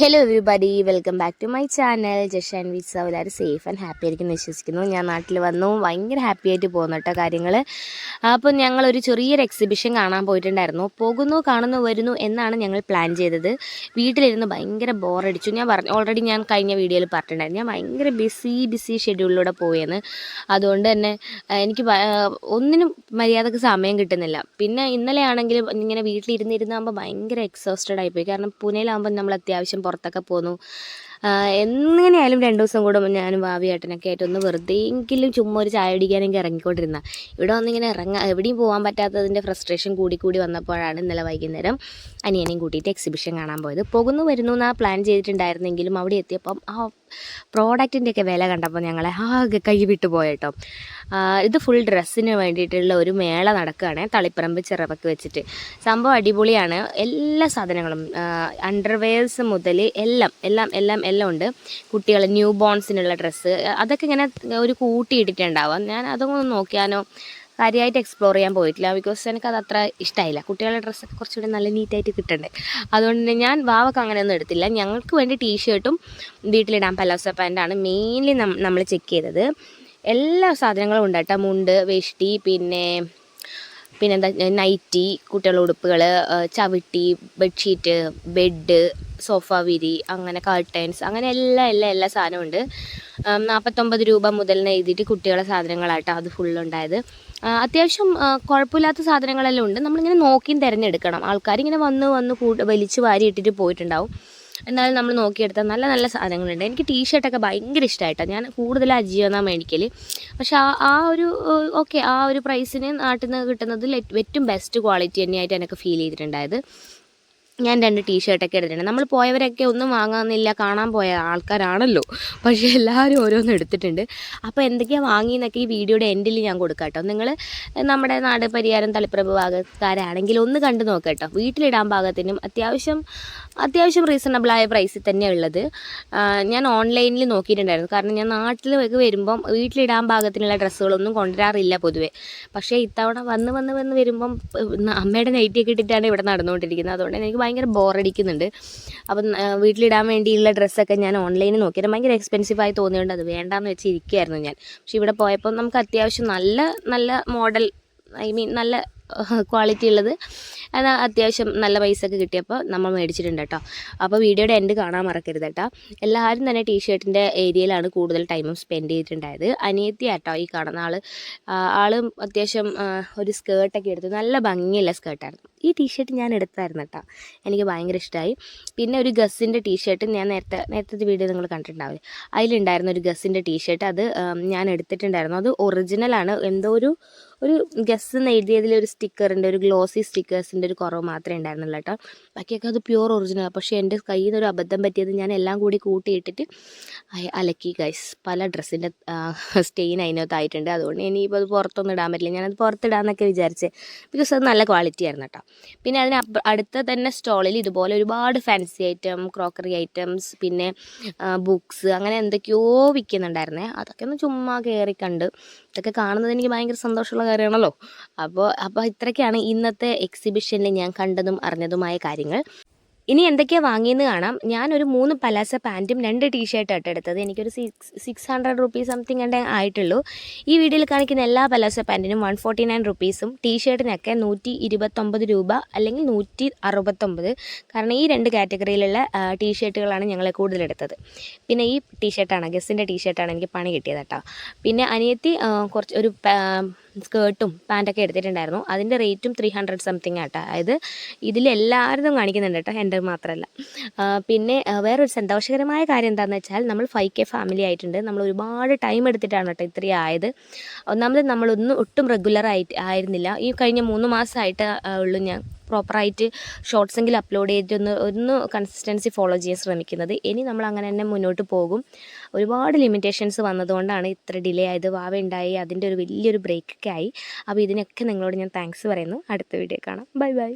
Hello everybody welcome back to my channel Jash and Visa എല്ലാവരും safe and happy ആയിരിക്കും വിശ്വസിക്കുന്നു. ഞാൻ നാട്ടിൽ വന്നു. ഭയങ്കര ഹാപ്പി ആയിട്ട് പോകുന്നു കേട്ടോ കാര്യങ്ങൾ അപ്പോൾ ഞങ്ങളൊരു ചെറിയൊരു എക്സിബിഷൻ കാണാൻ പോയിട്ടുണ്ടായിരുന്നു. പോകുന്നു കാണുന്നു വരുന്നു എന്നാണ് ഞങ്ങൾ പ്ലാൻ ചെയ്തത്. വീട്ടിലിരുന്ന് ഭയങ്കര ബോറടിച്ചു ഞാൻ പറഞ്ഞു ഓൾറെഡി ഞാൻ കഴിഞ്ഞ വീഡിയോയിൽ പറഞ്ഞിട്ടുണ്ടായിരുന്നു. ഞാൻ ഭയങ്കര ബിസി ബിസി ഷെഡ്യൂളിലൂടെ പോയെന്ന്. അതുകൊണ്ട് തന്നെ എനിക്ക് ഒന്നിനും മര്യാദയ്ക്ക് സമയം കിട്ടുന്നില്ല. പിന്നെ ഇന്നലെ ആണെങ്കിലും ഇങ്ങനെ വീട്ടിലിരുന്നിരുന്നാകുമ്പോൾ ഭയങ്കര എക്സോസ്റ്റഡ് ആയിപ്പോയി. കാരണം പൂനെയിലാകുമ്പോൾ നമ്മൾ അത്യാവശ്യം പുറത്തൊക്കെ പോന്നു. എങ്ങനെയായാലും രണ്ട് ദിവസം കൂടെ ഞാനും ഭാവിയേട്ടനൊക്കെ ആയിട്ട് ഒന്ന് വെറുതെ എങ്കിലും ചുമ്മാ ഒരു ചായ അടിക്കാനെങ്കിൽ ഇറങ്ങിക്കൊണ്ടിരുന്ന. ഇവിടെ വന്നിങ്ങനെ ഇറങ്ങാൻ എവിടെയും പോകാൻ പറ്റാത്തതിന്റെ ഫ്രസ്ട്രേഷൻ കൂടി കൂടി വന്നപ്പോഴാണ് ഇന്നലെ വൈകുന്നേരം അനിയനെയും കൂട്ടിയിട്ട് എക്സിബിഷൻ കാണാൻ പോയത്. പോകുന്നു വരുന്നു എന്നാ പ്ലാൻ ചെയ്തിട്ടുണ്ടായിരുന്നെങ്കിലും അവിടെ എത്തിയപ്പം ആ പ്രോഡക്റ്റിന്റെയൊക്കെ വില കണ്ടപ്പോൾ ഞങ്ങളെ ആകെ കൈ വിട്ടു പോയട്ടോ ഇത് ഫുൾ ഡ്രസ്സിന് വേണ്ടിയിട്ടുള്ള ഒരു മേള നടക്കുകയാണ് തളിപ്പറമ്പ് ചിറവക്ക് വെച്ചിട്ട്. സംഭവം അടിപൊളിയാണ്. എല്ലാ സാധനങ്ങളും അണ്ടർവെയർസ് മുതൽ എല്ലാം എല്ലാം എല്ലാം എല്ലാം ഉണ്ട്. കുട്ടികൾ ന്യൂ ബോൺസിനുള്ള ഡ്രസ്സ് അതൊക്കെ ഇങ്ങനെ ഒരു കൂട്ടിയിട്ടിട്ടുണ്ടാവാം ഞാൻ അതൊന്നും നോക്കിയാനോ കാര്യമായിട്ട് എക്സ്പ്ലോർ ചെയ്യാൻ പോയിട്ടില്ല. ബിക്കോസ് എനിക്കത് അത്ര ഇഷ്ടമായില്ല കുട്ടികളുടെ ഡ്രസ്സൊക്കെ കുറച്ചുകൂടി നല്ല നീറ്റായിട്ട് കിട്ടണ്ടേ. അതുകൊണ്ട് തന്നെ ഞാൻ വാവക്ക് അങ്ങനെയൊന്നും എടുത്തില്ല. ഞങ്ങൾക്ക് വേണ്ടി ടീഷർട്ടും വീട്ടിലിടാൻ പലോസ പാന്റാണ് മെയിൻലി നമ്മൾ ചെക്ക് ചെയ്തത്. എല്ലാ സാധനങ്ങളും ഉണ്ട് കേട്ടോ. മുണ്ട് വേഷ്ടി പിന്നെ പിന്നെന്താ നൈറ്റി കുട്ടികളുടെ ഉടുപ്പുകൾ ചവിട്ടി ബെഡ്ഷീറ്റ് ബെഡ് സോഫ വിരി അങ്ങനെ കർട്ടൻസ് അങ്ങനെ എല്ലാ എല്ലാ എല്ലാ സാധനവും ഉണ്ട്. നാൽപ്പത്തൊമ്പത് രൂപ മുതൽ എഴുതിയിട്ട് കുട്ടികളെ സാധനങ്ങളാട്ടോ അത് ഫുള്ളുണ്ടായത് അത്യാവശ്യം കുഴപ്പമില്ലാത്ത സാധനങ്ങളെല്ലാം ഉണ്ട്. നമ്മളിങ്ങനെ നോക്കിയും തിരഞ്ഞെടുക്കണം. ആൾക്കാരിങ്ങനെ വന്ന് വന്ന് കൂട്ട് വലിച്ചു വാരി ഇട്ടിട്ട് പോയിട്ടുണ്ടാവും. എന്നാലും നമ്മൾ നോക്കിയെടുത്താൽ നല്ല നല്ല സാധനങ്ങളുണ്ട്. എനിക്ക് ടീഷർട്ടൊക്കെ ഭയങ്കര ഇഷ്ടമായിട്ടാണ് ഞാൻ കൂടുതൽ അജിയോ എന്നാണ് മേടിക്കൽ പക്ഷെ ആ ആ ഒരു ഓക്കെ ആ ഒരു പ്രൈസിന് നാട്ടിൽ നിന്ന് കിട്ടുന്നതിൽ ഏറ്റവും ബെസ്റ്റ് ക്വാളിറ്റി തന്നെയായിട്ട് എനിക്ക് ഫീൽ ചെയ്തിട്ടുണ്ടായത്. ഞാൻ രണ്ട് ടീഷർട്ടൊക്കെ എടുത്തിട്ടുണ്ട്. നമ്മൾ പോയവരൊക്കെ ഒന്നും വാങ്ങാമെന്നില്ല കാണാൻ പോയ ആൾക്കാരാണല്ലോ. പക്ഷേ എല്ലാവരും ഓരോന്നും എടുത്തിട്ടുണ്ട്. അപ്പോൾ എന്തൊക്കെയാണ് വാങ്ങിയെന്നൊക്കെ ഈ വീഡിയോയുടെ എൻഡിൽ ഞാൻ കൊടുക്കാം കേട്ടോ. നിങ്ങൾ നമ്മുടെ നാട് പരിയാരം തളിപ്രഭ ഭാഗക്കാരാണെങ്കിൽ ഒന്ന് കണ്ടു നോക്കാം കേട്ടോ. വീട്ടിലിടാൻ ഭാഗത്തിനും അത്യാവശ്യം അത്യാവശ്യം റീസണബിളായ പ്രൈസിൽ തന്നെയാണ് ഉള്ളത്. ഞാൻ ഓൺലൈനിൽ നോക്കിയിട്ടുണ്ടായിരുന്നു. കാരണം ഞാൻ നാട്ടിലേക്ക് വരുമ്പം വീട്ടിലിടാൻ പാകത്തിനുള്ള ഡ്രസ്സുകളൊന്നും കൊണ്ടുവരാറില്ല പൊതുവെ. പക്ഷേ ഇത്തവണ വന്ന് വന്ന് വന്ന് വരുമ്പം അമ്മയുടെ നൈറ്റിയൊക്കെ ഇട്ടിട്ടാണ് ഇവിടെ നടന്നുകൊണ്ടിരിക്കുന്നത്. അതുകൊണ്ട് എനിക്ക് ഭയങ്കര ബോറടിക്കുന്നുണ്ട്. അപ്പം വീട്ടിലിടാൻ വേണ്ടിയുള്ള ഡ്രസ്സൊക്കെ ഞാൻ ഓൺലൈനിൽ നോക്കിയത് ഭയങ്കര എക്സ്പെൻസീവായി തോന്നിയതുകൊണ്ട് അത് വേണ്ടാന്ന് വെച്ച് ഇരിക്കുകയായിരുന്നു ഞാൻ. പക്ഷെ ഇവിടെ പോയപ്പോൾ നമുക്ക് അത്യാവശ്യം നല്ല നല്ല മോഡൽ ഐ മീൻ നല്ല ക്വാളിറ്റി ഉള്ളത് അത് അത്യാവശ്യം നല്ല പൈസ ഒക്കെ കിട്ടിയപ്പോൾ നമ്മൾ മേടിച്ചിട്ടുണ്ട് കേട്ടോ. അപ്പോൾ വീഡിയോയുടെ എൻഡ് കാണാൻ മറക്കരുത് കേട്ടോ. എല്ലാവരും തന്നെ ടീഷർട്ടിന്റെ ഏരിയയിലാണ് കൂടുതൽ ടൈമും സ്പെൻഡ് ചെയ്തിട്ടുണ്ടായത്. അനിയത്തി ആട്ടോ ഈ കാണുന്ന ആൾ ആളും അത്യാവശ്യം ഒരു സ്കേർട്ടൊക്കെ എടുത്തു നല്ല ഭംഗിയുള്ള സ്കേർട്ടായിരുന്നു ഈ ടീഷർട്ട് ഞാൻ എടുത്തായിരുന്നു കേട്ടോ. എനിക്ക് ഭയങ്കര ഇഷ്ടമായി പിന്നെ ഒരു ഗസ്സിന്റെ ടീഷർട്ട് ഞാൻ നേരത്തെ നേരത്തെ വീഡിയോ നിങ്ങൾ കണ്ടിട്ടുണ്ടാവില്ലേ? അതിലുണ്ടായിരുന്ന ഒരു ഗസ്സിന്റെ ടീഷർട്ട് അത് ഞാൻ എടുത്തിട്ടുണ്ടായിരുന്നു. അത് ഒറിജിനലാണ് എന്തോ ഒരു ഒരു ഗസ് എന്ന് എഴുതിയതിൽ ഒരു സ്റ്റിക്കറിന്റെ ഒരു ഗ്ലോസി സ്റ്റിക്കേഴ്സിന്റെ ഒരു കുറവ് മാത്രമേ ഉണ്ടായിരുന്നുള്ളൂ കേട്ടോ. ബാക്കിയൊക്കെ അത് പ്യുവർ ഒറിജിനൽ പക്ഷേ എന്റെ കയ്യിൽ നിന്ന് ഒരു അബദ്ധം പറ്റിയത് ഞാൻ എല്ലാം കൂടി കൂട്ടിയിട്ടിട്ട് അലക്കി ഗൈസ് പല ഡ്രസ്സിന്റെ സ്റ്റെയിൻ അതിനകത്തായിട്ടുണ്ട് അതുകൊണ്ട് ഇനിയിപ്പോൾ അത് പുറത്തൊന്നും ഇടാൻ പറ്റില്ല. ഞാനത് പുറത്തിടാമെന്നൊക്കെ വിചാരിച്ച്. ബിക്കോസ് അത് നല്ല ക്വാളിറ്റി ആയിരുന്നു കേട്ടോ. പിന്നെ അതിന് അടുത്ത തന്നെ സ്റ്റോളിൽ ഇതുപോലെ ഒരുപാട് ഫാൻസി ഐറ്റം ക്രോക്കറി ഐറ്റംസ് പിന്നെ ബുക്സ് അങ്ങനെ എന്തൊക്കെയോ വിൽക്കുന്നുണ്ടായിരുന്നേ. അതൊക്കെ ഒന്ന് ചുമ്മാ കയറി കണ്ട് ഇതൊക്കെ കാണുന്നത് എനിക്ക് ഭയങ്കര സന്തോഷമുള്ള കാര്യമാണല്ലോ. അപ്പോൾ അപ്പോൾ ഇത്രയൊക്കെയാണ് ഇന്നത്തെ എക്സിബിഷനിൽ ഞാൻ കണ്ടതും അറിഞ്ഞതുമായ കാര്യങ്ങൾ. ഇനി എന്തൊക്കെയാണ് വാങ്ങിയെന്ന് കാണാം. ഞാനൊരു മൂന്ന് പലാസ പാന്റും രണ്ട് ടീഷർട്ട് ആട്ടോ എടുത്തത്. എനിക്കൊരു six six hundred rupees something കണ്ടേ ആയിട്ടുള്ളൂ. ഈ വീഡിയോയിൽ കാണിക്കുന്ന എല്ലാ പലാസ പാന്റിനും വൺ ഫോർട്ടി നയൻ റുപ്പീസും ടീഷർട്ടിനൊക്കെ നൂറ്റി ഇരുപത്തൊമ്പത് രൂപ അല്ലെങ്കിൽ നൂറ്റി അറുപത്തൊമ്പത് കാരണം ഈ രണ്ട് കാറ്റഗറിയിലുള്ള ടീഷർട്ടുകളാണ് ഞങ്ങൾ കൂടുതലെടുത്തത് പിന്നെ ഈ ടീഷർട്ടാണ് ഗസ്സിന്റെ ടീഷർട്ടാണ് എനിക്ക് പണി കിട്ടിയത് കേട്ടോ. പിന്നെ അനിയത്തി കുറച്ച് ഒരു സ്കേർട്ടും പാന്റൊക്കെ എടുത്തിട്ടുണ്ടായിരുന്നു. അതിന്റെ റേറ്റും ത്രീ ഹൺഡ്രഡ് സംതിങ് ആട്ടോ. അതായത് ഇതിലെല്ലാവരും കാണിക്കുന്നുണ്ട് കേട്ടോ എന്റെ മാത്രമല്ല പിന്നെ വേറൊരു സന്തോഷകരമായ കാര്യം എന്താണെന്ന് വെച്ചാൽ നമ്മൾ ഫൈവ് കെ ഫാമിലി ആയിട്ടുണ്ട്. നമ്മൾ ഒരുപാട് ടൈം എടുത്തിട്ടാണ് കേട്ടോ ഇത്രയും ആയത്. ഒന്നാമത് നമ്മളൊന്നും ഒട്ടും റെഗുലർ ആയിട്ട് ആയിരുന്നില്ല. ഈ കഴിഞ്ഞ മൂന്ന് മാസമായിട്ട് ഉള്ളു ഞാൻ. പ്രോപ്പറായിട്ട് ഷോർട്സ് എങ്കിലും അപ്ലോഡ് ചെയ്തൊന്ന് ഒന്ന് കൺസിസ്റ്റൻസി ഫോളോ ചെയ്യാൻ ശ്രമിക്കുന്നത്. ഇനി നമ്മൾ അങ്ങനെ തന്നെ മുന്നോട്ട് പോകും. ഒരുപാട് ലിമിറ്റേഷൻസ് വന്നതുകൊണ്ടാണ് ഇത്ര ഡിലേ ആയത് വാവ ഉണ്ടായി അതിന്റെ ഒരു വലിയൊരു ബ്രേക്കൊക്കെ ആയി. അപ്പോൾ ഇതിനൊക്കെ നിങ്ങളോട് ഞാൻ താങ്ക്സ് പറയുന്നു. അടുത്ത വീഡിയോ കാണാം. Bye bye